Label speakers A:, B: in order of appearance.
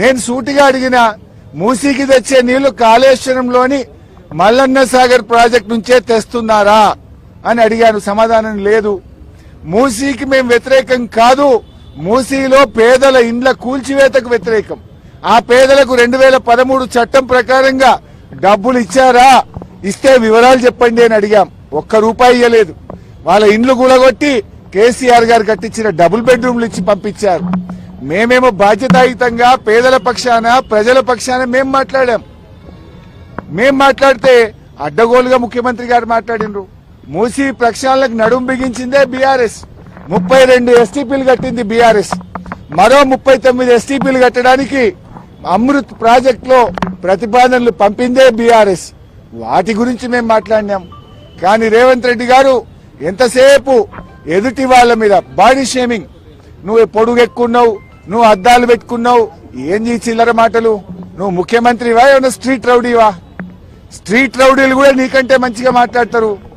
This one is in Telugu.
A: నేను సూటిగా అడిగిన మూసీకి తెచ్చే నీళ్ళు కాళేశ్వరంలోని మల్లన్న సాగర్ ప్రాజెక్ట్ నుంచే తెస్తున్నారా అని అడిగాను. సమాధానం లేదు. మూసీకి మేము వ్యతిరేకం కాదు. మూసీలో పేదల ఇండ్ల కూల్చివేతకు వ్యతిరేకం. ఆ పేదలకు రెండు వేల పదమూడు చట్టం ప్రకారంగా డబ్బులు ఇచ్చారా? ఇస్తే వివరాలు చెప్పండి అని అడిగాం. ఒక్క రూపాయి ఇవ్వలేదు వాళ్ళ ఇండ్లు కూడగొట్టి కేసీఆర్ గారు కట్టించిన డబుల్ బెడ్రూమ్లు ఇచ్చి పంపించారు. మేమేమో బాధ్యతాయుతంగా పేదల పక్షాన ప్రజల పక్షాన మేం మాట్లాడాం. మేం మాట్లాడితే అడ్డగోలుగా ముఖ్యమంత్రి గారు మాట్లాడినరు. మూసి ప్రక్షాళనకు నడుం బిగించిందే బీఆర్ఎస్. ముప్పై రెండు ఎస్టీపీలు కట్టింది బీఆర్ఎస్. మరో ముప్పై తొమ్మిది ఎస్టీపీలు కట్టడానికి అమృత్ ప్రాజెక్ట్లో ప్రతిపాదనలు పంపిందే బీఆర్ఎస్. వాటి గురించి మేము మాట్లాడినాం. కానీ రేవంత్ రెడ్డి గారు ఎంతసేపు ఎదుటి వాళ్ళ మీద బాడీ షేమింగ్ నువ్వు పొడుగు ఎక్కున్నావు నువ్వు అద్దాలు పెట్టుకున్నావు. ఏం ఈ చిల్లర మాటలు? నువ్వు ముఖ్యమంత్రివా ఏమన్నా స్ట్రీట్ రౌడీవా? స్ట్రీట్ రౌడీలు కూడా నీకంటే మంచిగా మాట్లాడతారు.